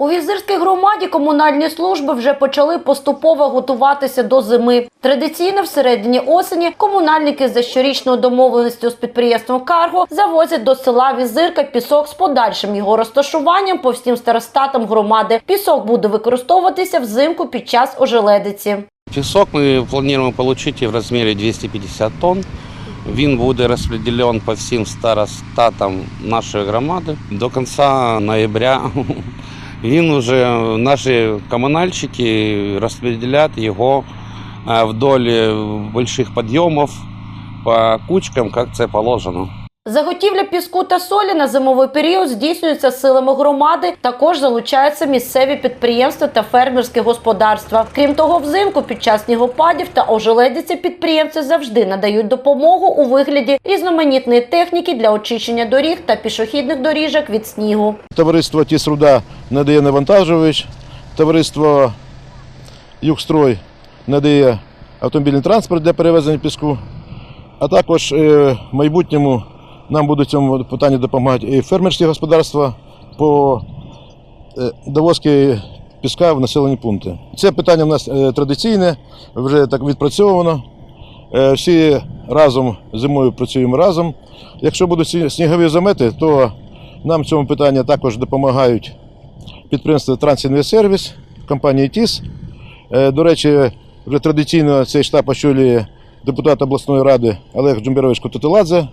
У візирській громаді комунальні служби вже почали поступово готуватися до зими. Традиційно в середині осені комунальники за щорічною домовленістю з підприємством Карго завозять до села Візирка пісок з подальшим його розташуванням по всім старостатам громади. Пісок буде використовуватися взимку під час ожеледиці. Пісок ми плануємо отримати в розмірі 250 тонн. Він буде розподілен по всім старостатам нашої громади. До кінця ноября він вже наші комунальщики розподілять його е, вдоль больших підйомів по кучкам, як це положено. Заготівля піску та солі на зимовий період здійснюється силами громади. Також залучаються місцеві підприємства та фермерські господарства. Крім того, взимку під час снігопадів та ожеледиці підприємці завжди надають допомогу у вигляді різноманітної техніки для очищення доріг та пішохідних доріжок від снігу. Товариство Тісруда надає навантажувач, товариство Югстрой надає автомобільний транспорт для перевезення піску. А також е, в майбутньому нам будуть в цьому питанні допомагати і фермерські господарства по е, довозці піска в населені пункти. Це питання в нас е, традиційне, вже так відпрацьовано. Е, Всі разом зимою працюємо разом. Якщо будуть снігові замети, то нам в цьому питанні також допомагають підприємство Трансінвестсервіс, компанія ТІС. До речі, вже традиційно цей штаб очолює депутат обласної ради Олег Джумбірович Кототиладзе.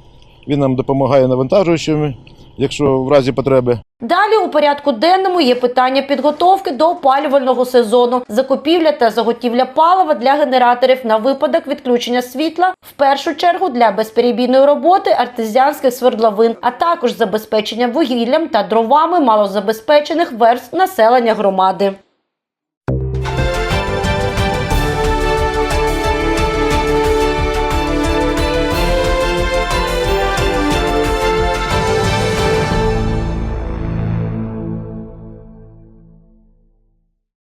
Він нам допомагає навантажуючими, якщо в разі потреби. Далі у порядку денному є питання підготовки до опалювального сезону, закупівля та заготівля палива для генераторів на випадок відключення світла, в першу чергу для безперебійної роботи артезіанських свердловин, а також забезпечення вугіллям та дровами малозабезпечених верств населення громади.